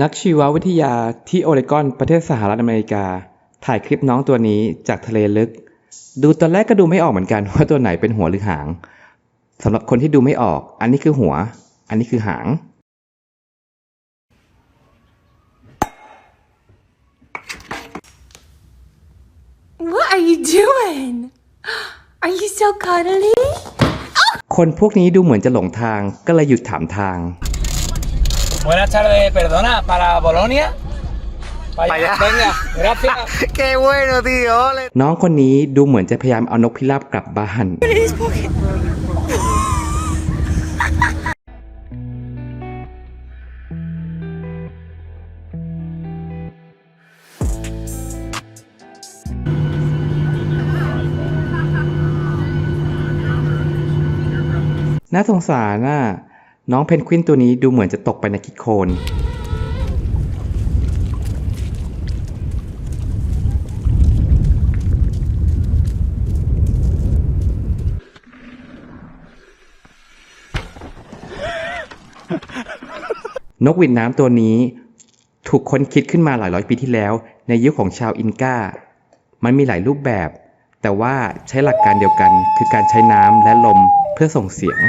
นักชีววิทยาที่โอเรกอนประเทศสหรัฐอเมริกา ถ่ายคลิปน้องตัวนี้จากทะเลลึก ดูตอนแรกก็ดูไม่ออกเหมือนกันว่าตัวไหนเป็นหัวหรือหางสำหรับคนที่ดูไม่ออก อันนี้คือหัว อันนี้คือหาง What are you doing? Are you so cuddly? คนพวกนี้ดูเหมือนจะหลงทางก็เลยหยุดถามทาง Buenas tardes, perdona, para Bolonia. Para Pa' allá. Venga, gracias. Qué bueno, tío. Ole. น้องคนนี้ดูเหมือนจะพยายามเอานกพิราบกลับบ้านน่าสงสารน่ะ น้องเพนกวินตัวนี้ดูเหมือนจะตกไปในคิดโคลนนกหวีดน้ำตัวนี้ถูกค้นคิดขึ้นมาหลายร้อยปีที่แล้ว ในยุคของชาวอินกา มันมีหลายรูปแบบ แต่ว่าใช้หลักการเดียวกันคือการใช้น้ำและลมเพื่อส่งเสียง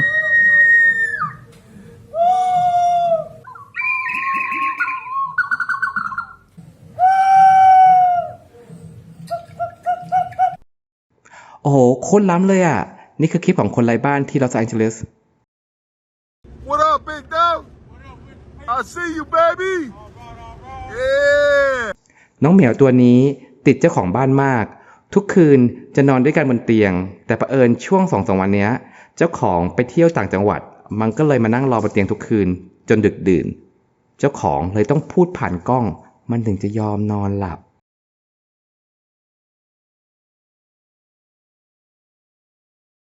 โอ้โหโคตรล้ำเลยอะ นี่คือคลิปของคนไร้บ้านที่ลอสแองเจลิส What up, big dog? I see you, baby. Yeah. น้องเหมียวตัวนี้ติดเจ้าของบ้านมาก ทุกคืนจะนอนด้วยกันบนเตียง แต่ประเผอิญช่วงสองสามวันเนี้ยเจ้าของไปเที่ยวต่างจังหวัด มันก็เลยมานั่งรอบนเตียงทุกคืน จนดึกดื่น เจ้าของเลยต้องพูดผ่านกล้อง มันถึงจะยอมนอนหลับ